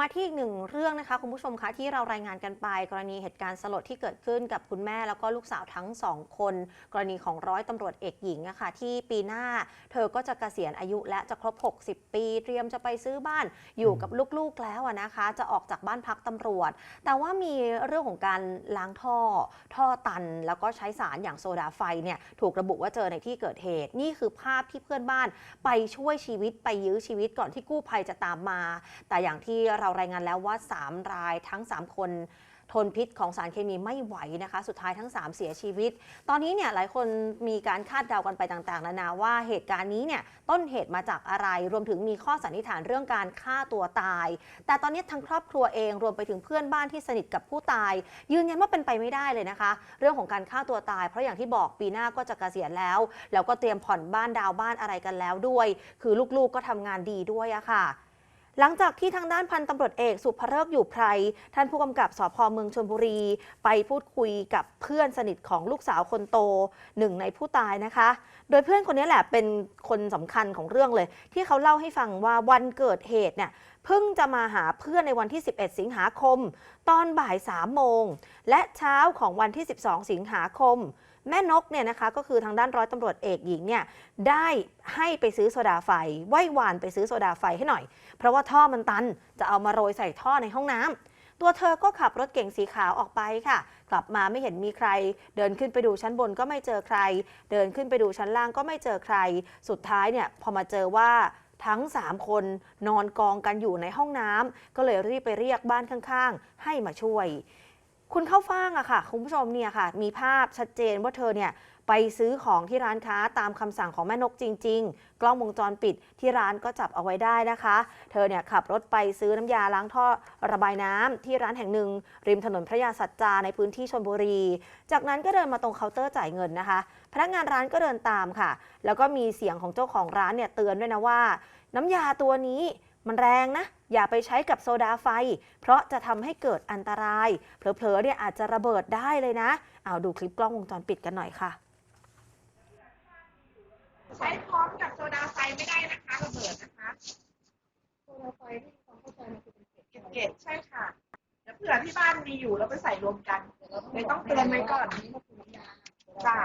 มาที่อีกหนึ่งเรื่องนะคะคุณผู้ชมคะที่เรารายงานกันไปกรณีเหตุการณ์สลดที่เกิดขึ้นกับคุณแม่แล้วก็ลูกสาวทั้งสองคน กรณีของร้อยตำรวจเอกหญิงอะคะที่ปีหน้า เธอก็จะเกษียณอายุและจะครบ 60 ปี เตรียมจะไปซื้อบ้านอยู่กับลูกๆแล้วนะคะ จะออกจากบ้านพักตำรวจ แต่ว่ามีเรื่องของการล้างท่อ ท่อตัน แล้วก็ใช้สารอย่างโซดาไฟเนี่ยถูกระบุว่าเจอในที่เกิดเหตุ นี่คือภาพที่เพื่อนบ้านไปช่วยชีวิตไปยื้อชีวิตก่อนที่กู้ภัยจะตามมา แต่อย่างที่เรารายงานแล้วว่า 3 รายทั้ง 3 คนทนพิษของสารเคมีไม่ไหวนะคะ สุดท้ายทั้ง 3 เสียชีวิต ตอนนี้เนี่ยหลายคนมีการคาดเดากันไปต่างๆนานาว่าเหตุการณ์นี้เนี่ยต้นเหตุมาจากอะไร รวมถึงมีข้อสันนิษฐานเรื่องการฆ่าตัวตาย แต่ตอนนี้ทั้งครอบครัวเองรวมไปถึงเพื่อนบ้านที่สนิทกับผู้ตาย ยืนยันว่าเป็นไปไม่ได้เลยนะคะ เรื่องของการฆ่าตัวตาย เพราะอย่างที่บอกปีหน้าก็จะเกษียณแล้ว แล้วก็เตรียมผ่อนบ้านดาวน์บ้านอะไรกันแล้วด้วย คือลูกๆก็ทำงานดีด้วยอะค่ะ หลังจากที่ทางด้านพันตำรวจเอกสุภเริกอยู่ไพร ท่านผู้กำกับสพเมืองชลบุรี ไปพูดคุยกับเพื่อนสนิทของลูกสาวคนโตหนึ่งในผู้ตายนะคะ โดยเพื่อนคนนี้แหละเป็นคนสำคัญของเรื่องเลย ที่เขาเล่าให้ฟังว่าวันเกิดเหตุเนี่ยเพิ่งจะมาหาเพื่อนในวันที่ 11 สิงหาคม ตอนบ่าย 3 โมง และเช้าของวันที่ 12 สิงหาคม แม่นกเนี่ยนะคะก็คือทางด้านร้อยตำรวจเอกหญิงเนี่ยได้ให้ไปซื้อโซดาไฟไหว้วานไปซื้อโซดาไฟให้หน่อย เพราะว่าท่อมันตันจะเอามาโรยใส่ท่อในห้องน้ำตัวเธอก็ขับรถเก๋งสีขาวออกไปค่ะ กลับมาไม่เห็นมีใคร เดินขึ้นไปดูชั้นบนก็ไม่เจอใคร เดินขึ้นไปดูชั้นล่างก็ไม่เจอใคร สุดท้ายเนี่ยพอมาเจอว่าทั้ง 3 คนนอนกองกันอยู่ในห้องน้ำก็เลยรีบไปเรียกบ้านข้างๆ ให้มาช่วย คุณเข้าฟ่างอะค่ะ คุณผู้ชมเนี่ยค่ะ มีภาพชัดเจนว่าเธอเนี่ยไปซื้อของที่ร้านค้าตามคำสั่งของแม่นกจริง ๆ กล้องวงจรปิดที่ร้านก็จับเอาไว้ได้นะคะ เธอเนี่ยขับรถไปซื้อน้ำยาล้างท่อระบายน้ำที่ร้านแห่งหนึ่ง ริมถนนพระยาสัจจาในพื้นที่ชลบุรี จากนั้นก็เดินมาตรงเคาน์เตอร์จ่ายเงินนะคะ พนักงานร้านก็เดินตามค่ะ แล้วก็มีเสียงของเจ้าของร้านเนี่ยเตือนด้วยนะว่า น้ำยาตัวนี้ มันแรงนะ อย่าไปใช้กับโซดาไฟ เพราะจะทำให้เกิดอันตราย เผลอๆเนี่ยอาจจะระเบิดได้เลยนะ เอาดูคลิปกล้องวงจรปิดกันหน่อยค่ะ ใช้พร้อมกับโซดาไฟไม่ได้นะคะระเบิดนะคะโซดาไฟที่ความเข้าใจมันคือเป็นเกล็ดเกล็ดใช่ค่ะเดี๋ยวเผื่อที่บ้านมีอยู่แล้วไปใส่รวมกันเลยต้องเตือนไว้ก่อนนี่ก็คือน้าจ้ะ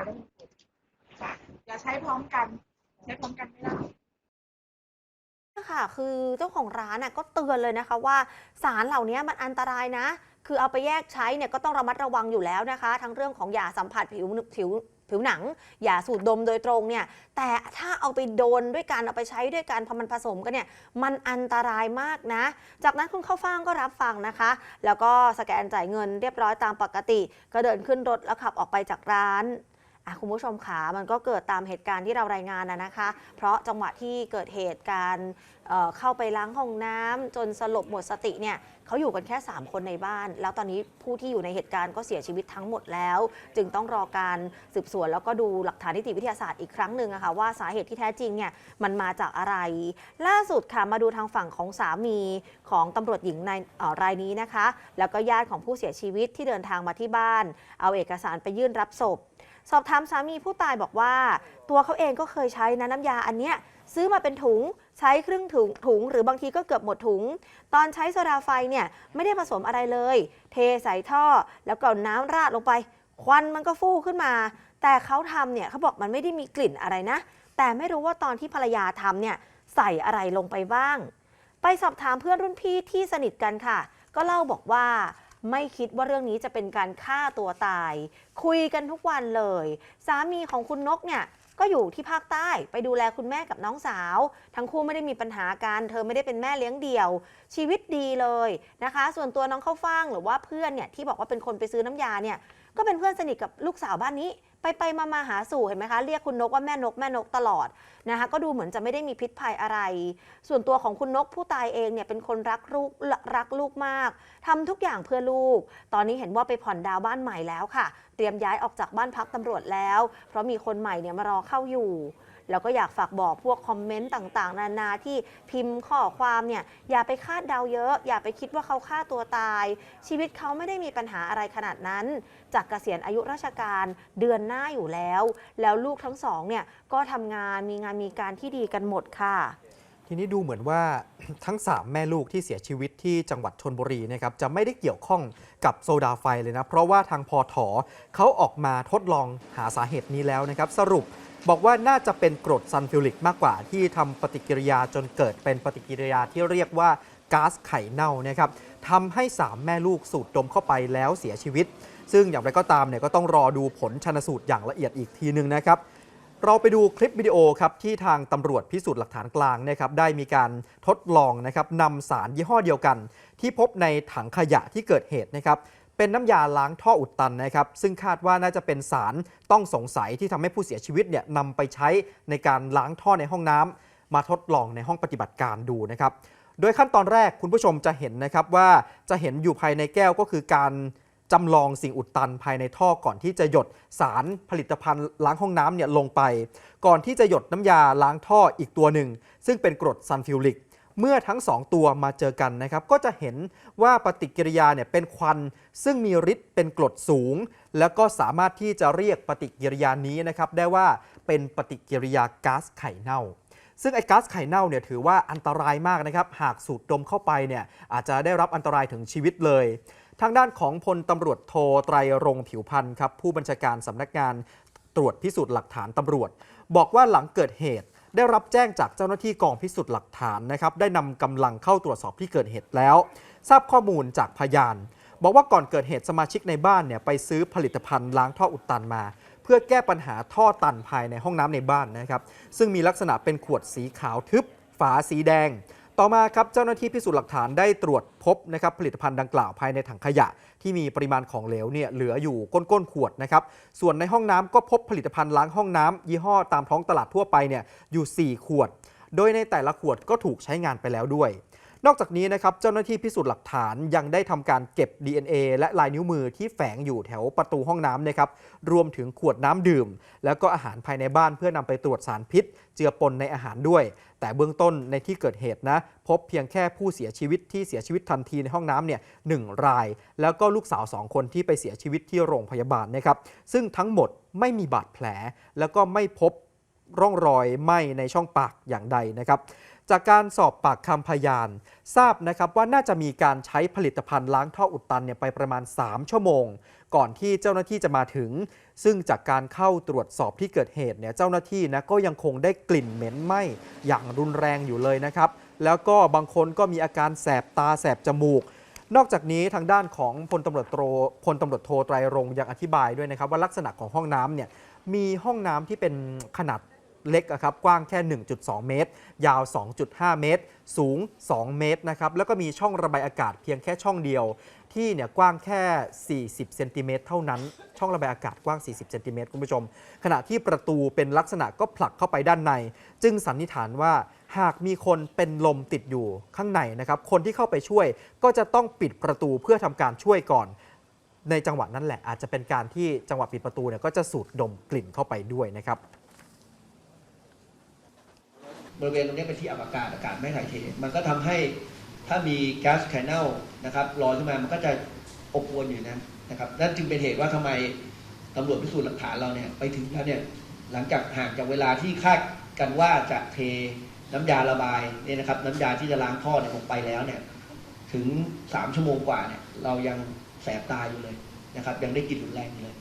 จ้ะอย่าใช้พร้อมกัน ใช้พร้อมกันไม่ได้ ค่ะ คือเจ้าของร้านก็เตือนเลยนะคะว่าสารเหล่านี้มันอันตรายนะ คือเอาไปแยกใช้เนี่ยก็ต้องระมัดระวังอยู่แล้วนะคะ ทั้งเรื่องของยาสัมผัสผิวผิวผิวหนังยาสูดดมโดยตรงเนี่ยแต่ถ้าเอาไปโดนด้วยกันเอาไปใช้ด้วยกันพอมันผสมกันเนี่ยมันอันตรายมากนะ จากนั้นคุณเข้าฟ่างก็รับฟังนะคะ แล้วก็สแกนจ่ายเงินเรียบร้อยตามปกติ ก็เดินขึ้นรถแล้วขับออกไปจากร้าน คุณผู้ชมขามันก็เกิดตามเหตุการณ์ที่เรารายงานนะนะคะ เพราะจังหวะที่เกิดเหตุการณ์เเข้าไปล้างห้องน้ำจนสลบหมดสติเนี่ยเขาอยู่กันแค่ 3 คนในบ้าน แล้วตอนนี้ผู้ที่อยู่ในเหตุการณ์ก็เสียชีวิตทั้งหมดแล้ว จึงต้องรอการสืบสวน แล้วก็ดูหลักฐานนิติวิทยาศาสตร์อีกครั้งหนึ่งอะคะว่าสาเหตุที่แท้จริงเนี่ยมันมาจากอะไร ล่าสุดค่ะมาดูทางฝั่งของสามีของตำรวจหญิงในรายนี้นะคะ แล้วก็ญาติของผู้เสียชีวิตที่เดินทางมาที่บ้าน เอาเอกสารไปยื่นรับศพ สอบถามสามีผู้ตายบอกว่า ตัวเขาเองก็เคยใช้นะน้ำยาอันเนี้ยซื้อมาเป็นถุงใช้ครึ่งถุงถุง หรือบางทีก็เกือบหมดถุง ตอนใช้โซดาไฟเนี่ยไม่ได้ผสมอะไรเลย เทใส่ท่อแล้วก็น้ำราดลงไป ควันมันก็ฟูขึ้นมา แต่เขาทำเนี่ยเขาบอกมันไม่ได้มีกลิ่นอะไรนะ แต่ไม่รู้ว่าตอนที่ภรรยาทำเนี่ยใส่อะไรลงไปบ้าง ไปสอบถามเพื่อนรุ่นพี่ที่สนิทกันค่ะ ก็เล่าบอกว่า ไม่คิดว่าเรื่องนี้จะเป็นการฆ่าตัวตาย คุยกันทุกวันเลย สามีของคุณนกเนี่ยก็อยู่ที่ภาคใต้ไปดูแลคุณแม่กับน้องสาว ทั้งคู่ไม่ได้มีปัญหากันเธอไม่ได้เป็นแม่เลี้ยงเดี่ยว ชีวิตดีเลยนะคะ ส่วนตัวน้องเข้าฟ่างหรือว่าเพื่อนเนี่ยที่บอกว่าเป็นคนไปซื้อน้ำยาเนี่ย ก็เป็นเพื่อนสนิทกับลูกสาวบ้านนี้ ไปไปมามาหาสู่เห็นไหมคะ เรียกคุณนกว่าแม่นกแม่นกตลอดนะคะ ก็ดูเหมือนจะไม่ได้มีพิษภัยอะไร ส่วนตัวของคุณนกผู้ตายเองเนี่ยเป็นคนรักลูกรักลูกมากทำทุกอย่างเพื่อลูก ตอนนี้เห็นว่าไปผ่อนดาวบ้านใหม่แล้วค่ะ เตรียมย้ายออกจากบ้านพักตำรวจแล้ว เพราะมีคนใหม่เนี่ยมารอเข้าอยู่ แล้วก็อยากฝากบอกพวกคอมเมนต์ต่างๆ นานาที่พิมพ์ข้อความเนี่ยอย่าไปคาดเดาเยอะ อย่าไปคิดว่าเขาฆ่าตัวตาย ชีวิตเขาไม่ได้มีปัญหาอะไรขนาดนั้น จากเกษียณอายุราชการเดือนหน้าอยู่แล้ว แล้วลูกทั้งสองเนี่ยก็ทำงานมีงานมีการที่ดีกันหมดค่ะ ทีนี้ดูเหมือนว่าทั้ง 3 แม่ลูกที่เสียชีวิตที่จังหวัดชนบุรีนะครับจะไม่ได้เกี่ยวข้องกับโซดาไฟเลยนะ เพราะว่าทางพอถอเขาออกมาทดลองหาสาเหตุนี้แล้วนะครับ สรุป บอกว่าน่าจะเป็นกรดซัลฟิวริกมากกว่าที่ทำปฏิกิริยาจนเกิดเป็นปฏิกิริยาที่เรียกว่าก๊าซไข่เน่านะครับทำให้ 3 แม่ลูกสูดดมเข้าไปแล้วเสียชีวิต ซึ่งอย่างไรก็ตามเนี่ยก็ต้องรอดูผลชนสูตรอย่างละเอียดอีกทีหนึ่งนะครับเราไปดูคลิปวิดีโอครับที่ทางตำรวจพิสูจน์หลักฐานกลางนะครับได้มีการทดลองนะครับนำสารยี่ห้อเดียวกัน ที่พบในถังขยะที่เกิดเหตุนะครับ เป็นน้ำยาล้างท่ออุดตันนะครับ ซึ่งคาดว่าน่าจะเป็นสารต้องสงสัยที่ทำให้ผู้เสียชีวิตเนี่ยนำไปใช้ในการล้างท่อในห้องน้ำมาทดลองในห้องปฏิบัติการดูนะครับ โดยขั้นตอนแรกคุณผู้ชมจะเห็นนะครับว่าจะเห็นอยู่ภายในแก้วก็คือการจำลองสิ่งอุดตันภายในท่อก่อนที่จะหยดสารผลิตภัณฑ์ล้างห้องน้ำเนี่ยลงไป ก่อนที่จะหยดน้ำยาล้างท่ออีกตัวหนึ่ง ซึ่งเป็นกรดซัลฟิวริก เมื่อทั้ง 2 ตัวมาเจอกันนะครับก็จะเห็นว่าปฏิกิริยาเนี่ยเป็นควัน ซึ่งมีฤทธิ์เป็นกรดสูง แล้วก็สามารถที่จะเรียกปฏิกิริยานี้นะครับได้ว่าเป็นปฏิกิริยาก๊าซไข่เน่า ซึ่งไอ้ก๊าซไข่เน่าเนี่ยถือว่าอันตรายมากนะครับหากสูดดมเข้าไปเนี่ยอาจจะได้รับอันตรายถึงชีวิตเลยทางด้านของพลตำรวจโทไตรรงผิวพันธ์ครับผู้บัญชาการสำนักงานตรวจพิสูจน์หลักฐานตำรวจ บอกว่าหลังเกิดเหตุ ได้รับแจ้งจากเจ้าหน้าที่กองพิสูจน์หลักฐานนะครับได้นำกำลังเข้าตรวจสอบที่เกิดเหตุแล้ว ทราบข้อมูลจากพยาน บอกว่าก่อนเกิดเหตุสมาชิกในบ้านเนี่ยไปซื้อผลิตภัณฑ์ล้างท่ออุดตันมา เพื่อแก้ปัญหาท่อตันภายในห้องน้ำในบ้านนะครับซึ่งมีลักษณะเป็นขวดสีขาวทึบ ฝาสีแดง ต่อมาครับเจ้าหน้าที่พิสูจน์หลักฐานได้ตรวจพบนะครับผลิตภัณฑ์ดังกล่าวภายในถังขยะ ที่มีปริมาณของเหลวเนี่ยเหลืออยู่ก้นๆขวดนะครับส่วนในห้องน้ำก็พบผลิตภัณฑ์ล้างห้องน้ำยี่ห้อตามท้องตลาดทั่วไปเนี่ยอยู่ 4 ขวด โดยในแต่ละขวดก็ถูกใช้งานไปแล้วด้วย นอกจากนี้นะครับเจ้าหน้าที่พิสูจน์หลักฐานยังได้ทำการเก็บ DNA และลายนิ้วมือที่แฝงอยู่แถวประตูห้องน้ำนะครับรวมถึงขวดน้ำดื่ม แล้วก็อาหารภายในบ้านเพื่อนำไปตรวจสารพิษ เจือปนในอาหารด้วย แต่เบื้องต้นในที่เกิดเหตุนะ พบเพียงแค่ผู้เสียชีวิตที่เสียชีวิตทันทีในห้องน้ำเนี่ยหนึ่งราย แล้วก็ลูกสาวสองคนที่ไปเสียชีวิตที่โรงพยาบาลนะครับซึ่งทั้งหมดไม่มีบาดแผล แล้วก็ไม่พบร่องรอยไหม้ในช่องปากอย่างใดนะครับ จากการสอบปากคำพยาน ทราบนะครับว่าน่าจะมีการใช้ผลิตภัณฑ์ล้างท่ออุดตันเนี่ยไปประมาณ 3 ชั่วโมง ก่อนที่เจ้าหน้าที่จะมาถึง ซึ่งจากการเข้าตรวจสอบที่เกิดเหตุเนี่ยเจ้าหน้าที่นะก็ยังคงได้กลิ่นเหม็นไหม้อย่างรุนแรงอยู่เลยนะครับ แล้วก็บางคนก็มีอาการแสบตาแสบจมูกนอกจากนี้ทางด้านของพลตำรวจโทพลตำรวจโทไตรรงยังอธิบายด้วยนะครับว่าลักษณะของห้องน้ำเนี่ยมีห้องน้ำที่เป็นขนาด เล็กอะครับกว้างแค่ 1.2 เมตร ยาว 2.5 เมตร สูง 2 เมตรนะครับแล้วก็มีช่องระบายอากาศเพียงแค่ช่องเดียว ที่เนี่ยกว้างแค่ 40 เซนติเมตรเท่านั้น ช่องระบายอากาศกว้าง 40 เซนติเมตรคุณผู้ชม ขณะที่ประตูเป็นลักษณะก็ผลักเข้าไปด้านใน จึงสันนิษฐานว่าหากมีคนเป็นลมติดอยู่ข้างในนะครับคนที่เข้าไปช่วยก็จะต้องปิดประตูเพื่อทำการช่วยก่อนในจังหวะนั้นแหละอาจจะเป็นการที่จังหวะปิดประตูเนี่ยก็จะสูดดมกลิ่นเข้าไปด้วยนะครับ บริเวณตรงนี้เป็นที่อับอากาศอากาศไม่ถ่ายเท มันก็ทำให้ถ้ามีแก๊สไคเนลนะครับลอยขึ้นมามันก็จะอบอวนอยู่นั้นนะครับนั่นจึงเป็นเหตุว่าทำไมตำรวจพิสูจน์หลักฐานเราเนี่ยไปถึงแล้วเนี่ยหลังจากห่างจากเวลาที่คาดกันว่าจะเทน้ำยาระบายเนี่ยนะครับ น้ำยาที่จะล้างท่อเนี่ยลงไปแล้วเนี่ยถึงสามชั่วโมงกว่าเนี่ยเรายังแสบตาอยู่เลยนะครับ ยังได้กลิ่นรุนแรงอยู่เลย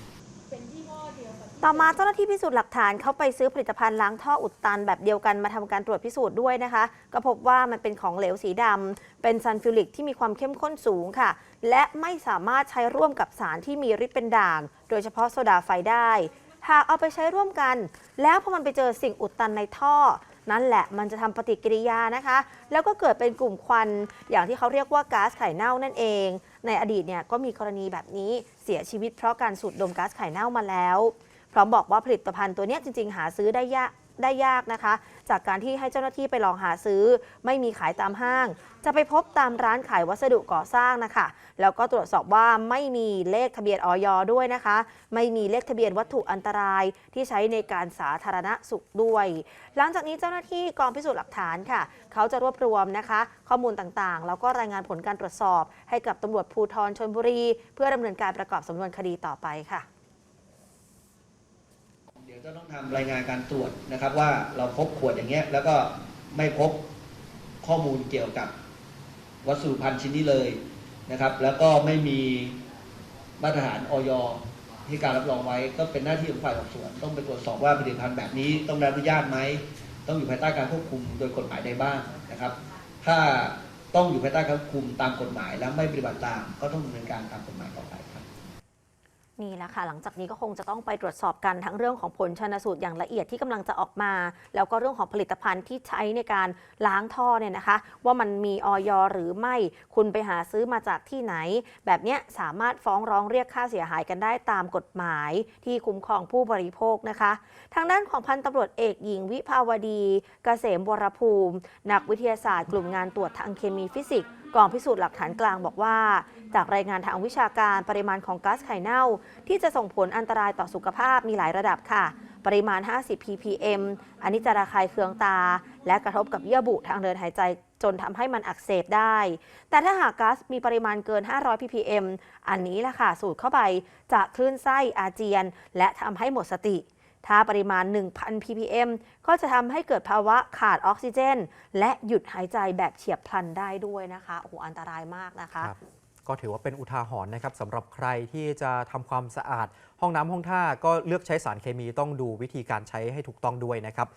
ต่อมาเจ้าหน้าที่พิสูจน์หลักฐานเขาไปซื้อผลิตภัณฑ์ล้างท่ออุดตันแบบเดียวกันมาทำการตรวจพิสูจน์ด้วยนะคะ ก็พบว่ามันเป็นของเหลวสีดำเป็นซัลฟิวริกที่มีความเข้มข้นสูงค่ะ และไม่สามารถใช้ร่วมกับสารที่มีฤทธิ์เป็นด่าง โดยเฉพาะโซดาไฟได้ หากเอาไปใช้ร่วมกัน แล้วพอมันไปเจอสิ่งอุดตันในท่อ นั่นแหละมันจะทำปฏิกิริยานะคะ แล้วก็เกิดเป็นกลุ่มควัน อย่างที่เขาเรียกว่าก๊าซไข่เน่านั่นเอง ในอดีตเนี่ยก็มีกรณีแบบนี้เสียชีวิตเพราะการสูดดมก๊าซไข่เน่ามาแล้ว พร้อมบอกว่าผลิตภัณฑ์ตัวนี้จริง ๆ หาซื้อได้ยากได้ยากนะคะ จากการที่ให้เจ้าหน้าที่ไปลองหาซื้อ ไม่มีขายตามห้าง จะไปพบตามร้านขายวัสดุก่อสร้างนะคะ แล้วก็ตรวจสอบว่าไม่มีเลขทะเบียนออยด้วยนะคะ ไม่มีเลขทะเบียนวัตถุอันตรายที่ใช้ในการสาธารณสุขด้วย หลังจากนี้เจ้าหน้าที่กองพิสูจน์หลักฐานค่ะ เขาจะรวบรวมนะคะ ข้อมูลต่างๆ แล้วก็รายงานผลการตรวจสอบ ให้กับตำรวจภูธรชนบุรี เพื่อดำเนินการประกอบสำนวนคดีต่อไปค่ะ ยวจะต้องทำรายงานการตรวจนะครับว่าเราพบขวดอย่างเงี้ยแล้วก็ไม่พบข้อมูลเกี่ยวกับวัสดุพันธุ์ชิ้นนี้เลยนะครับ แล้วก็ไม่มีมาตรฐานออยที่การรับรองไว้ก็เป็นหน้าที่ของฝ่ายสอบสวน ต้องไปตรวจสอบว่าผลิตภัณฑ์แบบนี้ต้องได้รับอนุญาตไหมต้องอยู่ภายใต้การควบคุมโดยกฎหมายใดบ้างนะครับ ถ้าต้องอยู่ภายใต้การควบคุมตามกฎหมาย แล้วไม่ปฏิบัติตาม ก็ต้องดำเนินการตามกฎหมายต่อไป นี่แหละค่ะ หลังจากนี้ก็คงจะต้องไปตรวจสอบกันทั้งเรื่องของผลชนสูตรอย่างละเอียดที่กำลังจะออกมา แล้วก็เรื่องของผลิตภัณฑ์ที่ใช้ในการล้างท่อเนี่ยนะคะ ว่ามันมีออยหรือไม่คุณไปหาซื้อมาจากที่ไหน แบบเนี้ยสามารถฟ้องร้องเรียกค่าเสียหายกันได้ตามกฎหมายที่คุ้มครองผู้บริโภคนะคะ ทางด้านของพันตำรวจเอกหญิงวิภาวดีกเกษมวรภูมิ นักวิทยาศาสตร์ กลุ่มงานตรวจทางเคมีฟิสิกส์ กองพิสูจน์หลักฐานกลางบอกว่า จากรายงานทางวิชาการปริมาณของก๊าซไข่เน่า ที่จะส่งผลอันตรายต่อสุขภาพมีหลายระดับค่ะ ปริมาณ 50 ppm อันนี้จะระคายเคืองตา และกระทบกับเยื่อบุทางเดินหายใจจนทำให้มันอักเสบได้ แต่ถ้าหากก๊าซมีปริมาณเกิน 500 ppm อันนี้แหละค่ะ สูดเข้าไปจะคลื่นไส้อาเจียน และทำให้หมดสติ ถ้าปริมาณ 1,000 ppm ก็จะทำให้เกิดภาวะขาดออกซิเจน และหยุดหายใจแบบเฉียบพลันได้ด้วยนะคะโอ้โหอันตรายมากนะคะก็ถือว่าเป็นอุทาหรณ์นะครับสำหรับใครที่จะทำความสะอาด ห้องน้ำห้องท่าก็เลือกใช้สารเคมีต้องดูวิธีการใช้ให้ถูกต้องด้วยนะครับ